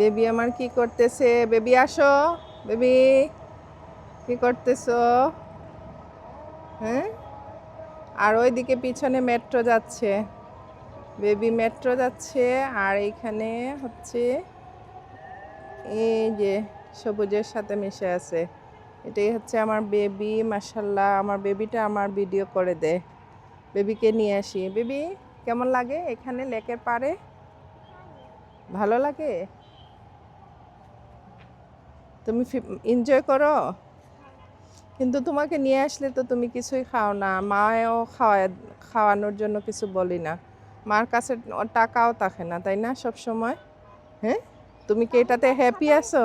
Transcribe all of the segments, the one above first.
Baby আমার কি করতেছে? বেবি, আসো। বেবি, কি করতেছো? হ্যাঁ? আর ওইদিকে পিছনে মেট্রো যাচ্ছে। বেবি মেট্রো যাচ্ছে, আর এইখানে হচ্ছে এই যে সবুজের সাথে মিশে আছে। এটাই হচ্ছে আমার বেবি মাসাল্লাহ আমার বেবিটা আমার ভিডিও করে দেয় বেবিকে নিয়ে আসি। বেবি, কেমন লাগে এখানে লেকের পাড়ে? ভালো লাগে? তুমি এনজয় করো। কিন্তু তোমাকে নিয়ে আসলে তো তুমি কিছুই খাও না। মাও খাওয়ায়, খাওয়ানোর জন্য কিছু বলি না। মার কাছে টাকাও থাকে না, তাই না সব সময় হ্যাঁ? তুমি কি এটাতে হ্যাপি আছো?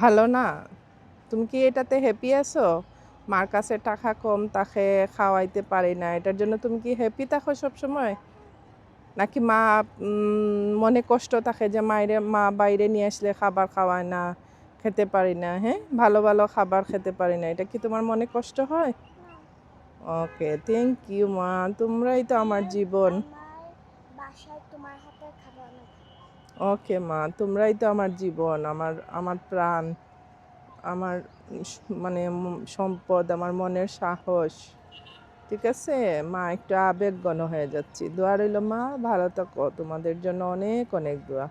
ভালো না। তুমি কি এটাতে হ্যাপি আছো? মার কাছে টাকা কম তাকে খাওয়াইতে পারি না। এটার জন্য তুমি কি হ্যাপি থাকো সব সময় নাকি মা মনে কষ্ট থাকে যে মায়ের মা বাইরে নিয়ে আসলে খাবার খাওয়ায় না খেতে পারি না হ্যাঁ? ভালো ভালো খাবার খেতে পারি না। এটা কি তোমার মনে কষ্ট হয়? ওকে থ্যাংক ইউ মা। তোমরাই তো আমার জীবন। ওকে মা। তোমরাই তো আমার জীবন আমার আমার প্রাণ আমার মানে সম্পদ আমার মনের সাহস। ঠিক আছে? মা, একটু আবেগঘন হয়ে যাচ্ছি। দোয়া রইল মা, ভালো থাকো। তোমাদের জন্য অনেক অনেক দোয়া।